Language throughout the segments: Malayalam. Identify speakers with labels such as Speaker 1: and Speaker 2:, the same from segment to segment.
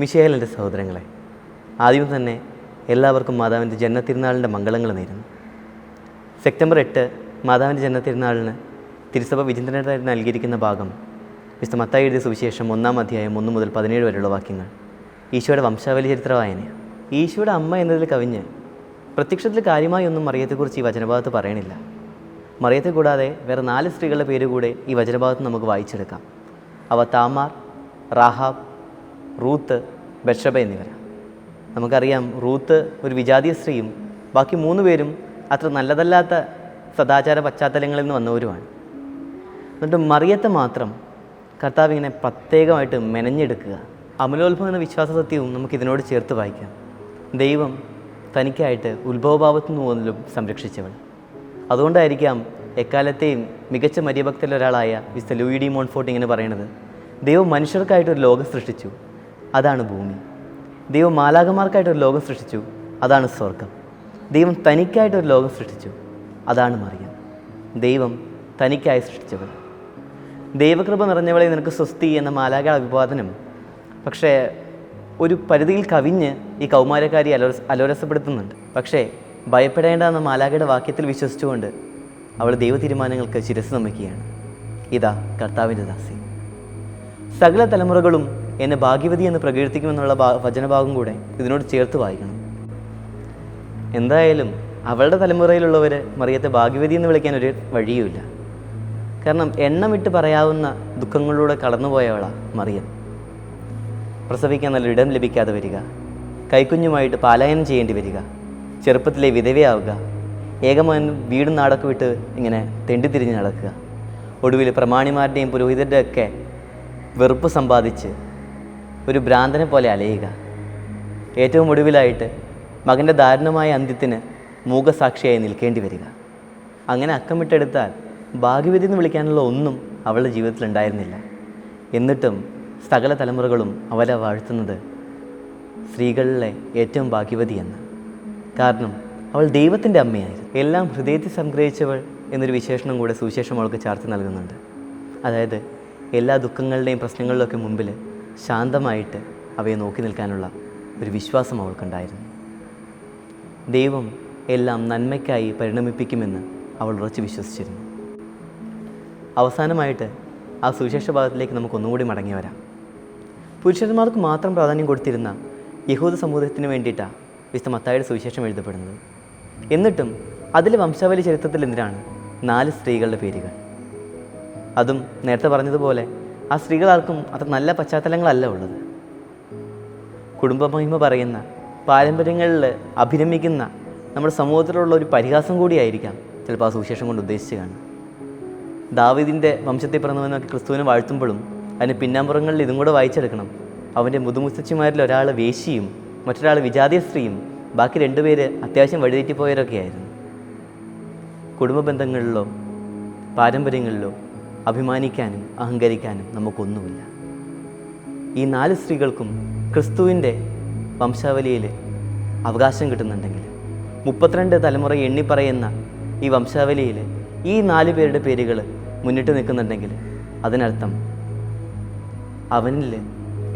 Speaker 1: എന്റെ സഹോദരങ്ങളെ ആദ്യം തന്നെ എല്ലാവർക്കും മാതാവിന്റെ ജന്മത്തിരുന്നാളിന്റെ മംഗളങ്ങൾ നേരുന്നു. സെപ്റ്റംബർ എട്ട് മാതാവിന്റെ ജന്മത്തിരുന്നാളിന് തിരുസഭ വിചിന്തനത്തായി നൽകിയിരിക്കുന്ന ഭാഗം വിശുദ്ധ മത്തായി എഴുതിയ സുവിശേഷം ഒന്നാം അധ്യായം ഒന്ന് മുതൽ പതിനേഴ് വരെയുള്ള വാക്യങ്ങൾ ഈശോയുടെ വംശാവലി ചരിത്ര വായനയാണ് ഈശോയുടെ അമ്മ എന്നതിൽ കവിഞ്ഞ് പ്രത്യക്ഷത്തിൽ കാര്യമായി ഒന്നും മറിയത്തെക്കുറിച്ച് ഈ വചനഭാഗത്ത് പറയണില്ല. മറിയത്തെ കൂടാതെ വേറെ നാല് സ്ത്രീകളുടെ പേര് കൂടെ ഈ വചനഭാഗത്ത് നമുക്ക് വായിച്ചെടുക്കാം. അവ താമാർ റാഹാബ് റൂത്ത് ബഷബ എന്നിവരാണ്. നമുക്കറിയാം റൂത്ത് ഒരു വിജാതീയ സ്ത്രീയും ബാക്കി മൂന്ന് പേരും അത്ര നല്ലതല്ലാത്ത സദാചാര പശ്ചാത്തലങ്ങളിൽ നിന്ന് വന്നവരുമാണ്. എന്നിട്ട് മറിയത്തെ മാത്രം കർത്താവ് ഇങ്ങനെ പ്രത്യേകമായിട്ട് മെനഞ്ഞെടുക്കുക അമലോത്ഭവം എന്ന വിശ്വാസ സത്യവും നമുക്കിതിനോട് ചേർത്ത് വായിക്കാം. ദൈവം തനിക്കായിട്ട് ഉത്ഭവഭാവത്തു നിന്ന് പോലും സംരക്ഷിച്ചവൾ അതുകൊണ്ടായിരിക്കാം എക്കാലത്തെയും മികച്ച മര്യഭക്തരിലൊരാളായ മിസ്റ്റർ ലൂയി ഡി മോൺഫോർട്ട് ഇങ്ങനെ പറയുന്നത് ദൈവം മനുഷ്യർക്കായിട്ടൊരു ലോകം സൃഷ്ടിച്ചു. അതാണ് ഭൂമി. ദൈവം മാലാകമാർക്കായിട്ടൊരു ലോകം സൃഷ്ടിച്ചു അതാണ് സ്വർഗം ദൈവം തനിക്കായിട്ടൊരു ലോകം സൃഷ്ടിച്ചു അതാണ് മറിയം. ദൈവം തനിക്കായി സൃഷ്ടിച്ചവൾ ദൈവകൃപ നിറഞ്ഞവളെ നിനക്ക് സ്വസ്തി എന്ന മാലാക അഭിവാദനം. പക്ഷേ ഒരു പരിധിയിൽ കവിഞ്ഞ് ഈ കൗമാരക്കാരി അലോ അലോരസപ്പെടുത്തുന്നുണ്ട്. പക്ഷേ ഭയപ്പെടേണ്ട എന്ന മാലാകയുടെ വാക്യത്തിൽ വിശ്വസിച്ചുകൊണ്ട് അവൾ ദൈവ തീരുമാനങ്ങൾക്ക് ശിരസ് നമിക്കുകയാണ്. ഇതാ കർത്താവിന്റെ ദാസി. സകല തലമുറകളും എന്നെ ഭാഗ്യവതി എന്ന് പ്രകീർത്തിക്കുമെന്നുള്ള വചനഭാഗം കൂടെ ഇതിനോട് ചേർത്ത് വായിക്കണം. എന്തായാലും അവളുടെ തലമുറയിലുള്ളവർ മറിയത്തെ ഭാഗ്യവതി എന്ന് വിളിക്കാൻ ഒരു വഴിയുമില്ല. കാരണം എണ്ണമിട്ട് പറയാവുന്ന ദുഃഖങ്ങളിലൂടെ കടന്നുപോയവളാണ് മറിയം. പ്രസവിക്കാൻ നല്ല ഇടം ലഭിക്കാതെ വരിക. കൈക്കുഞ്ഞുമായിട്ട് പാലായനം ചെയ്യേണ്ടി വരിക. ചെറുപ്പത്തിലെ വിധവയാവുക. ഏകമൻ വീടും നാടൊക്കെ വിട്ട് ഇങ്ങനെ തെണ്ടിത്തിരിഞ്ഞ് നടക്കുക. ഒടുവിൽ പ്രമാണിമാരുടെയും പുരോഹിതരുടെയൊക്കെ വെറുപ്പ് സമ്പാദിച്ച് ഒരു ഭ്രാന്തനെ പോലെ അലയുക. ഏറ്റവും ഒടുവിലായിട്ട് മകന്റെ ദാരുണമായ അന്ത്യത്തിന് മൂകസാക്ഷിയായി നിൽക്കേണ്ടി വരിക. അങ്ങനെ അക്കമിട്ടെടുത്താൽ ഭാഗ്യവതി എന്ന് വിളിക്കാനുള്ള ഒന്നും അവളുടെ ജീവിതത്തിൽ ഉണ്ടായിരുന്നില്ല. എന്നിട്ടും സകല തലമുറകളും അവരെ വാഴ്ത്തുന്നത് സ്ത്രീകളിലെ ഏറ്റവും ഭാഗ്യവതി എന്ന്. കാരണം അവൾ ദൈവത്തിന്റെ അമ്മയായിരുന്നു. എല്ലാം ഹൃദയത്തിൽ സംഗ്രഹിച്ചവൾ എന്നൊരു വിശേഷണം കൂടെ സുവിശേഷം അവൾക്ക് ചാർത്തി നൽകുന്നുണ്ട്. അതായത് എല്ലാ ദുഃഖങ്ങളുടെയും പ്രശ്നങ്ങളിലൊക്കെ മുമ്പിൽ ശാന്തമായിട്ട് അവയെ നോക്കി നിൽക്കാനുള്ള ഒരു വിശ്വാസം അവൾക്കുണ്ടായിരുന്നു. ദൈവം എല്ലാം നന്മയ്ക്കായി പരിണമിപ്പിക്കുമെന്ന് അവൾ ഉറച്ചു വിശ്വസിച്ചിരുന്നു. അവസാനമായിട്ട് ആ സുവിശേഷ ഭാഗത്തിലേക്ക് നമുക്ക് ഒന്നുകൂടി മടങ്ങി വരാം. പുരുഷന്മാർക്ക് മാത്രം പ്രാധാന്യം കൊടുത്തിരുന്ന യഹൂദ സമൂഹത്തിന് വേണ്ടിയിട്ടാണ് വിശുദ്ധ മത്തായുടെ സുവിശേഷം എഴുതപ്പെടുന്നത്. എന്നിട്ടും അതിലെ വംശാവലി ചരിത്രത്തിൽ എന്തിനാണ് നാല് സ്ത്രീകളുടെ പേരുകൾ? അതും നേരത്തെ പറഞ്ഞതുപോലെ ആ സ്ത്രീകളാർക്കും അത്ര നല്ല പശ്ചാത്തലങ്ങളല്ല ഉള്ളത്. കുടുംബമഹിമ പറയുന്ന പാരമ്പര്യങ്ങളിൽ അഭിരമിക്കുന്ന നമ്മുടെ സമൂഹത്തിലുള്ള ഒരു പരിഹാസം കൂടിയായിരിക്കാം ചിലപ്പോൾ ആ സുവിശേഷം കൊണ്ട് ഉദ്ദേശിച്ച് കാണും ദാവിദിന്റെ വംശത്തിൽ പിറന്നവനൊക്കെ ക്രിസ്തുവിനെ വാഴ്ത്തുമ്പോഴും അതിന് പിന്നാമ്പുറങ്ങളിൽ ഇതും കൂടെ വായിച്ചെടുക്കണം. അവന്റെ മുതുമുത്തച്ഛിമാരിൽ ഒരാൾ വേശിയും മറ്റൊരാൾ വിജാതീയ സ്ത്രീയും ബാക്കി രണ്ടുപേര് അത്യാവശ്യം വഴിതെറ്റിപ്പോയവരൊക്കെയായിരുന്നു. കുടുംബ ബന്ധങ്ങളിലോ പാരമ്പര്യങ്ങളിലോ അഭിമാനിക്കാനും അഹങ്കരിക്കാനും നമുക്കൊന്നുമില്ല. ഈ നാല് സ്ത്രീകൾക്കും ക്രിസ്തുവിന്റെ വംശാവലിയിൽ അവകാശം കിട്ടുന്നുണ്ടെങ്കിൽ മുപ്പത്തിരണ്ട് തലമുറ എണ്ണിപ്പറയുന്ന ഈ വംശാവലിയിൽ ഈ നാല് പേരുടെ പേരുകൾ മുന്നിട്ട് നിൽക്കുന്നുണ്ടെങ്കിൽ അതിനർത്ഥം അവനിൽ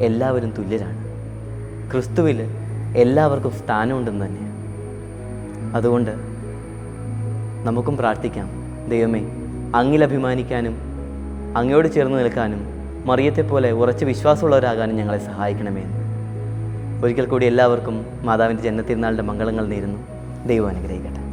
Speaker 1: എല്ലാവരും തുല്യരാണ്. ക്രിസ്തുവിൽ എല്ലാവർക്കും സ്ഥാനമുണ്ടെന്ന് തന്നെയാണ്. അതുകൊണ്ട് നമുക്കും പ്രാർത്ഥിക്കാം. ദൈവമേ അങ്ങിൽ അഭിമാനിക്കാനും അങ്ങയോട് ചേർന്ന് നിൽക്കാനും മറിയത്തെപ്പോലെ ഉറച്ച വിശ്വാസമുള്ളവരാകാനും ഞങ്ങളെ സഹായിക്കണമേന്ന് ഒരിക്കൽ കൂടി എല്ലാവർക്കും മാതാവിന്റെ ജന്മത്തിരുന്നാളിന്റെ മംഗളങ്ങൾ നേരുന്നു. ദൈവം അനുഗ്രഹിക്കട്ടെ.